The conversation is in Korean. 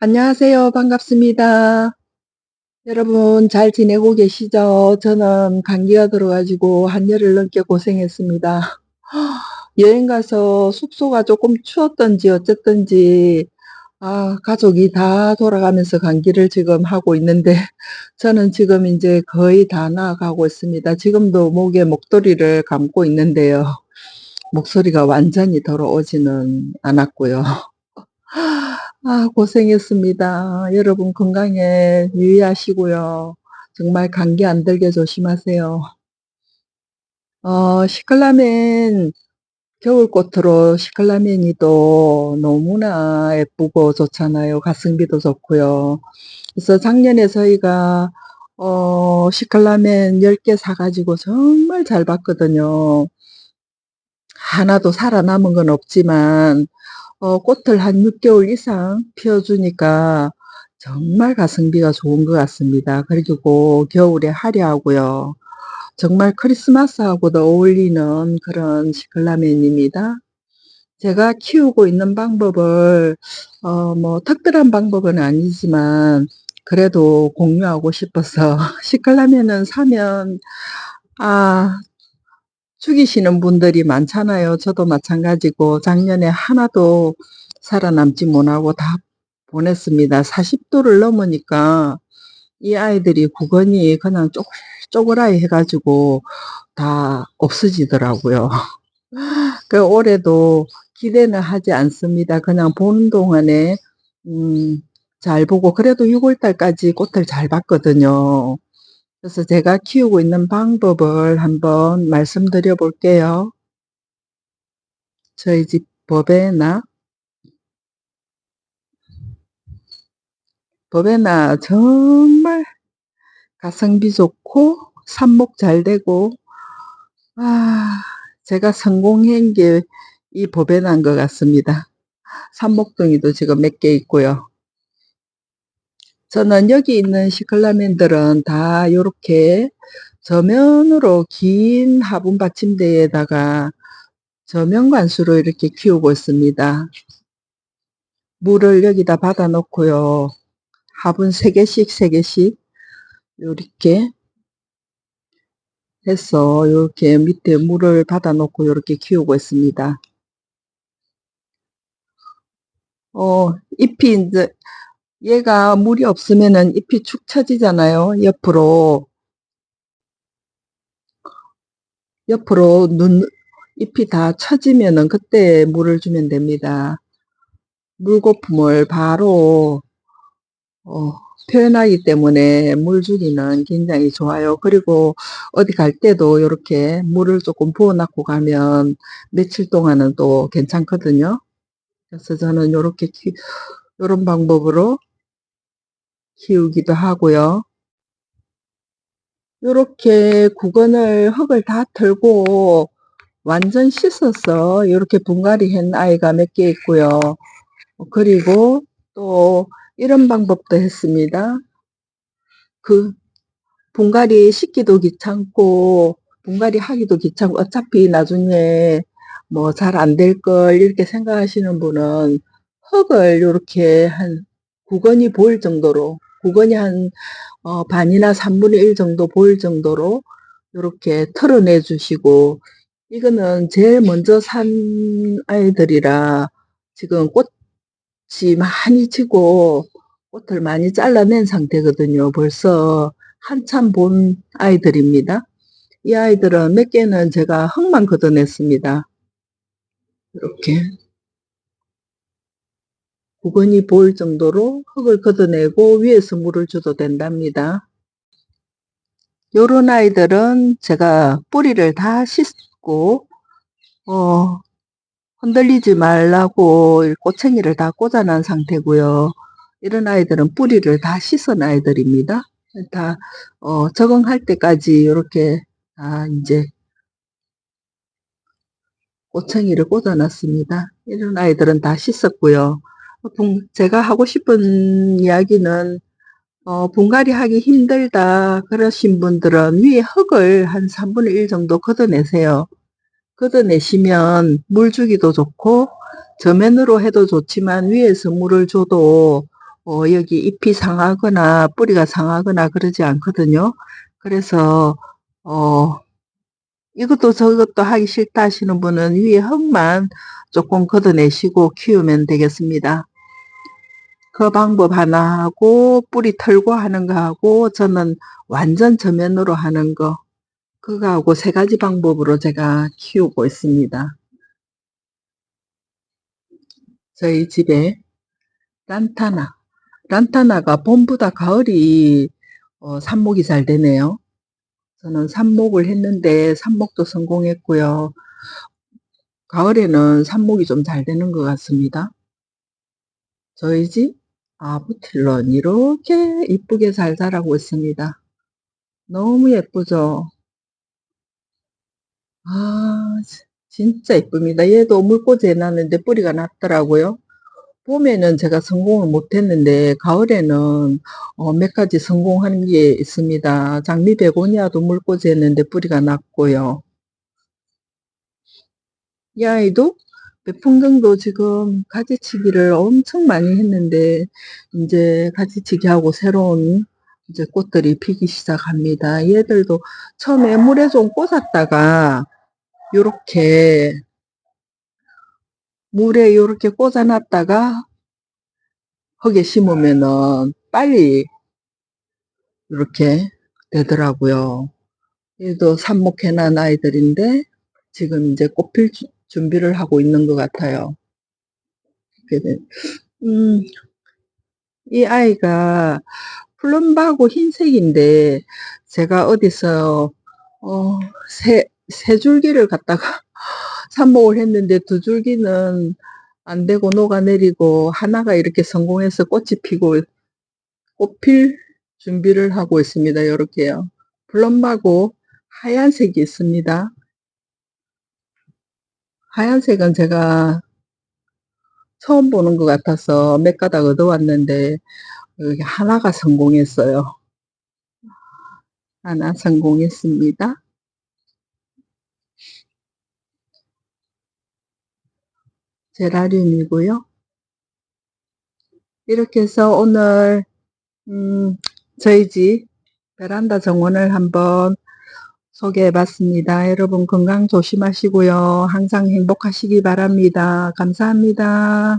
안녕하세요. 반갑습니다. 여러분 잘 지내고 계시죠? 저는 감기가 들어가지고 한여를 넘게 고생했습니다. 여행 가서 숙소가 조금 추웠던지 어쨌든지 아 가족이 다 돌아가면서 감기를 지금 하고 있는데 저는 지금 이제 거의 다 나아가고 있습니다. 지금도 목에 목도리를 감고 있는데요. 목소리가 완전히 돌아오지는 않았고요. 아 고생했습니다. 여러분 건강에 유의하시고요. 정말 감기 안 들게 조심하세요. 어 시클라멘 겨울꽃으로 시클라멘이 또 너무나 예쁘고 좋잖아요. 가성비도 좋고요. 그래서 작년에 저희가 어 시클라멘 10개 사 가지고 정말 잘 봤거든요. 하나도 살아남은 건 없지만 어 꽃을 한 6개월 이상 피워 주니까 정말 가성비가 좋은 것 같습니다. 그리고 겨울에 화려하고요. 정말 크리스마스하고도 어울리는 그런 시클라멘입니다. 제가 키우고 있는 방법을 어 뭐 특별한 방법은 아니지만 그래도 공유하고 싶어서 시클라멘은 사면 아 죽이시는 분들이 많잖아요. 저도 마찬가지고 작년에 하나도 살아남지 못하고 다 보냈습니다. 40도를 넘으니까 이 아이들이 구건이 그냥 쪼그라이 해 가지고 다 없어지더라고요. 그 올해도 기대는 하지 않습니다. 그냥 보는 동안에 음 잘 보고 그래도 6월 달까지 꽃을 잘 봤거든요. 그래서 제가 키우고 있는 방법을 한번 말씀드려 볼게요. 저희 집 버베나 버베나 정말 가성비 좋고 삽목 잘 되고 아 제가 성공한 게 이 버베나인 것 같습니다. 삽목덩이도 지금 몇 개 있고요. 저는 여기 있는 시클라멘들은 다 요렇게 저면으로 긴 화분 받침대에다가 저면 관수로 이렇게 키우고 있습니다. 물을 여기다 받아 놓고요. 화분 3개씩 3개씩 요렇게 해서 요렇게 밑에 물을 받아 놓고 요렇게 키우고 있습니다. 어 잎이 인제 얘가 물이 없으면은 잎이 축 처지잖아요, 옆으로. 옆으로 눈 잎이 다 처지면은 그때 물을 주면 됩니다. 물거품을 바로 어 표현하기 때문에 물 주기는 굉장히 좋아요. 그리고 어디 갈 때도 요렇게 물을 쪼끔 부어 놓고 가면 며칠 동안은 또 괜찮거든요. 그래서 저는 요렇게 키 요런 방법으로 키우기도 하고요. 요렇게 구근을 흙을 다 털고 완전 씻어서 요렇게 분갈이 한 아이가 몇 개 있고요. 어 그리고 또 이런 방법도 했습니다. 그 분갈이 씻기도 귀찮고 분갈이 하기도 귀찮고 어차피 나중에 뭐 '잘 안 될 걸.' 이렇게 생각하시는 분은 흙을 요렇게 한 구건이 보일 정도로 구건이 한 어 반이나 3분의 1 정도 보일 정도로 요렇게 털어내 주시고 이거는 제일 먼저 산 아이들이라 지금 꽃이 많이 지고 꽃을 많이 잘라낸 상태거든요. 벌써 한참 본 아이들입니다. 이 아이들은 몇 개는 제가 흙만 걷어냈습니다. 이렇게. 구근이 보일 정도로 흙을 걷어내고 위에서 물을 줘도 된답니다. 요런 아이들은 제가 뿌리를 다 씻고 어 흔들리지 말라고 꼬챙이를 다 꽂아 놓은 상태고요. 이런 아이들은 뿌리를 다 씻은 아이들입니다. 다 어 적응할 때까지 요렇게 다 인제 꼬챙이를 꽂아 놨습니다. 이런 아이들은 다 씻었고요. 어분 제가 하고 싶은 이야기는 어 분갈이 하기 힘들다 그러신 분들은 위에 흙을 한 3분의 1 정도 걷어내세요. 걷어내시면 물 주기도 좋고 저면으로 해도 좋지만 위에서 물을 줘도 어, 여기 잎이 상하거나 뿌리가 상하거나 그러지 않거든요. 그래서 어, 이것도 저것도 하기 싫다 하시는 분은 위에 흙만 조금 걷어내시고 키우면 되겠습니다. 그 방법 하나 하고 뿌리 털고 하는 거 하고 저는 완전 저면으로 하는 거 그거 하고 세 가지 방법으로 제가 키우고 있습니다. 저희 집에 란타나 란타나가 봄보다 가을이 어, 삽목이 잘 되네요. 저는 삽목을 했는데 삽목도 성공했고요. 가을에는 삽목이 좀 잘 되는 것 같습니다. 저희 집 아부틸런 이렇게 이쁘게 잘 자라고 있습니다. 너무 예쁘죠? 아, 진짜 이쁩니다. 얘도 물꽂이 해놨는데 뿌리가 났더라고요. 봄에는 제가 성공을 못했는데 가을에는 어, 몇 가지 성공하는 게 있습니다. 장미 베고니아도 물꽂이 했는데 뿌리가 났고요. 이 아이도 정도 지금 가지치기를 엄청 많이 했는데 이제 가지치기하고 새로운 이제 꽃들이 피기 시작합니다. 얘들도 처음에 물에 좀 꽂았다가 요렇게 물에 요렇게 꽂아놨다가 흙에 심으면은 빨리 이렇게 되더라고요. 얘도 삽목해놓은 아이들인데 지금 이제 꽃필 주- 준비를 하고 있는 것 같아요. 이렇게 돼. 음, 이 아이가 플럼바고 흰색인데 제가 어디서 어, 세, 세 줄기를 갖다가 삽목을 했는데 두 줄기는 안 되고 녹아내리고 하나가 이렇게 성공해서 꽃이 피고 꽃필 준비를 하고 있습니다. 이렇게요. 플럼바고 하얀색이 있습니다. 하얀색은 제가 처음 보는 것 같아서 몇 가닥 얻어왔는데 여기 하나가 성공했어요. 하나 성공했습니다. 제라늄이고요. 이렇게 해서 오늘 음, 저희 집 베란다 정원을 한번 소개해 봤습니다. 여러분 건강 조심하시고요. 항상 행복하시기 바랍니다. 감사합니다.